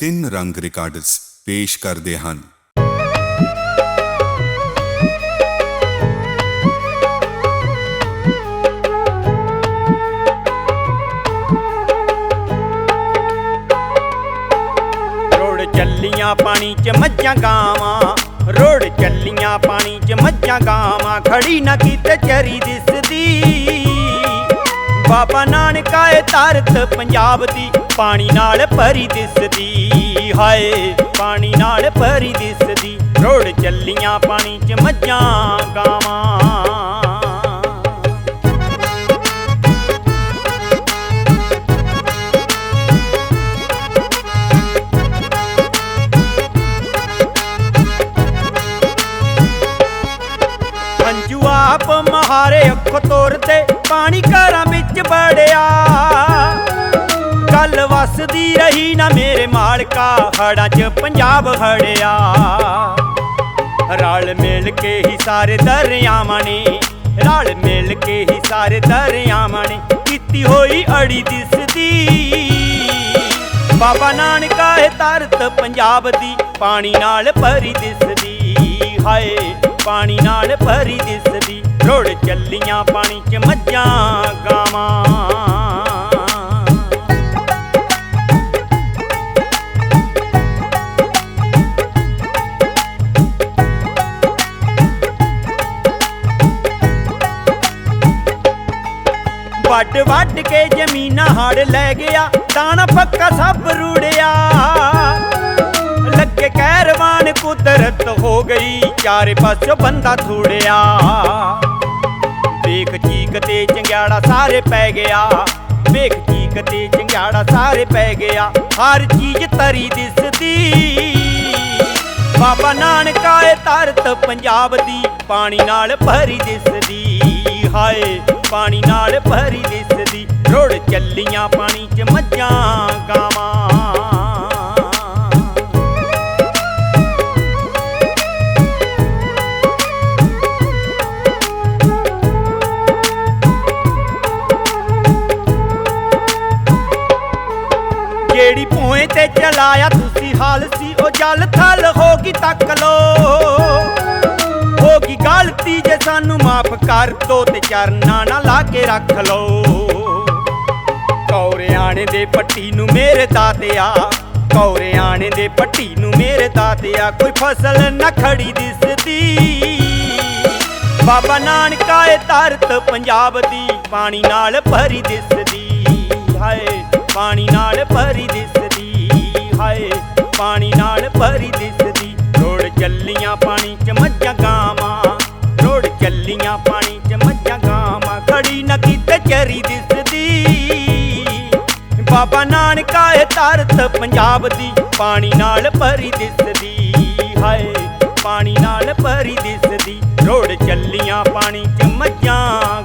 ਤਿੰਨ ਰੰਗ ਰਿਕਾਰਡਸ ਪੇਸ਼ ਕਰਦੇ ਹਨ। ਰੋੜ ਚੱਲੀਆਂ ਪਾਣੀ 'ਚ ਮੱਝਾਂ ਗਾਵਾਂ, ਰੋੜ ਚੱਲੀਆਂ ਪਾਣੀ 'ਚ ਮੱਝਾਂ ਗਾਵਾਂ, ਖੜੀ ਨਾ ਕਿਤੇ ਚਰੀ ਦਿਸਦੀ ਬਾਬਾ ਨਾਨਕਾ ਏ ਧਰਤ ਪੰਜਾਬ ਦੀ, ਪਾਣੀ ਨਾਲ ਭਰੀ ਦਿਸਦੀ ਹਾਏ, ਪਾਣੀ ਨਾਲ ਭਰੀ ਦਿਸਦੀ ਰੋੜ ਚੱਲੀਆਂ ਪਾਣੀ 'ਚ ਮੱਝਾਂ, ਗਾਵਾਂ। ਆਪ ਮਹਾਰੇ ਅੱਖ ਤੋਰਦੇ ਪਾਣੀ ਘਰਾਂ ਵਿੱਚ ਬੜਿਆ ਗੱਲ ਵਸਦੀ ਰਹੀ ਨਾ ਮੇਰੇ ਮਾਲਕਾ ਹੜਾਂ 'ਚ ਪੰਜਾਬ ਹੜਿਆ ਰਲ ਮਿਲ ਕੇ ਹੀ ਸਾਰੇ ਦਰਿਆਵਾਂ ਨੇ, ਰਲ ਮਿਲ ਕੇ ਹੀ ਸਾਰੇ ਦਰਿਆਵਾਂ ਨੇ ਕੀਤੀ ਹੋਈ ਅੜੀ ਦਿਸਦੀ। ਬਾਬਾ ਨਾਨਕਾ ਇਹ ਧਰਤ ਪੰਜਾਬ ਦੀ ਪਾਣੀ ਨਾਲ ਭਰੀ ਦਿਸਦੀ। ਹਾਏ, ਪਾਣੀ ਨਾਲ ਭਰੀ ਦਿਸ ਚੱਲੀਆਂ ਪਾਣੀ 'ਚ ਮੱਝਾਂ ਗਾਵਾਂ। ਵੱਡ ਵੱਡ ਕੇ ਜ਼ਮੀਨਾਂ ਹੜ ਲੈ ਗਿਆ, ਦਾਣਾ ਪੱਕਾ ਸਭ ਰੁੜਿਆ। ਲੱਗੇ ਕਹਿਰਵਾਨ ਕੁਦਰਤ ਹੋ ਗਈ, ਚਾਰੇ ਪਾਸੋਂ ਬੰਦਾ ਥੂੜਿਆ। ਚੰਗਿਆੜਾ ਸਾਰੇ ਪੈ ਗਿਆ। ਵੇਖ ਚੀਕ ਤੇ ਚੰਗਿਆੜਾ ਸਾਰੇ ਪੈ ਗਿਆ। ਹਰ ਚੀਜ਼ ਤਰੀ ਦਿਸਦੀ। ਬਾਬਾ ਨਾਨਕਾ ਏ ਧਰਤ ਪੰਜਾਬ ਦੀ, ਪਾਣੀ ਨਾਲ ਭਰੀ ਦਿਸਦੀ। ਹਾਏ, ਪਾਣੀ ਨਾਲ ਭਰੀ ਦਿਸਦੀ। ਰੋੜ ਚੱਲੀਆਂ ਪਾਣੀ 'ਚ ਮੱਝਾਂ ਗਾਂ ਜਿਹੜੀ ਤੇ ਚਲਾਇਆ ਤੁਸੀਂ ਹਾਲ ਸੀ? ਉਹ ਜਲ ਥਲ ਹੋ ਗਈ ਤੱਕ ਲੋ। ਹੋ ਗਈ ਗਲਤੀ ਜੇ ਸਾਨੂੰ ਮਾਫ ਕਰ ਦੋ ਤੇ ਚਰਨਾਂ ਨਾਲ ਲਾ ਕੇ ਰੱਖ ਲੋ। ਕੌਰਿਆਣੇ ਦੇ ਪੱਟੀ ਨੂੰ ਮੇਰੇ ਦਾਤਿਆ ਕੌਰਿਆਣੇ ਦੇ ਪੱਟੀ ਨੂੰ ਮੇਰੇ ਦਾਤਿਆ ਕੋਈ ਫਸਲ ਨਾ ਖੜੀ ਦਿਸਦੀ। ਬਾਬਾ ਨਾਨਕਾ ਏ ਧਰਤ ਪੰਜਾਬ ਦੀ ਪਾਣੀ ਨਾਲ ਭਰੀ ਦਿਸਦੀ। ਹਾਏ, ਪਾਣੀ ਨਾਲ ਭਰੀ ਦਿਸਦੀ। ਹਾਏ ਪਾਣੀ ਨਾਲ ਭਰੀ ਦਿਸਦੀ। ਰੋੜ ਚੱਲੀਆਂ ਪਾਣੀ 'ਚ ਮੱਝਾਂ ਗਾਵਾਂ। ਰੋੜ ਚੱਲੀਆਂ ਪਾਣੀ 'ਚ ਮੱਝਾਂ ਗਾਵਾਂ। ਖੜੀ ਨਾ ਕਿਤੇ ਚਰੀ ਦਿਸਦੀ। ਬਾਬਾ ਨਾਨਕਾ ਏ ਧਰਤ ਪੰਜਾਬ ਦੀ। ਪਾਣੀ ਨਾਲ ਭਰੀ ਦਿਸਦੀ। ਹਾਏ, ਪਾਣੀ ਨਾਲ ਭਰੀ ਦਿਸਦੀ। ਰੋੜ ਚੱਲੀਆਂ ਪਾਣੀ 'ਚ ਮੱਝਾਂ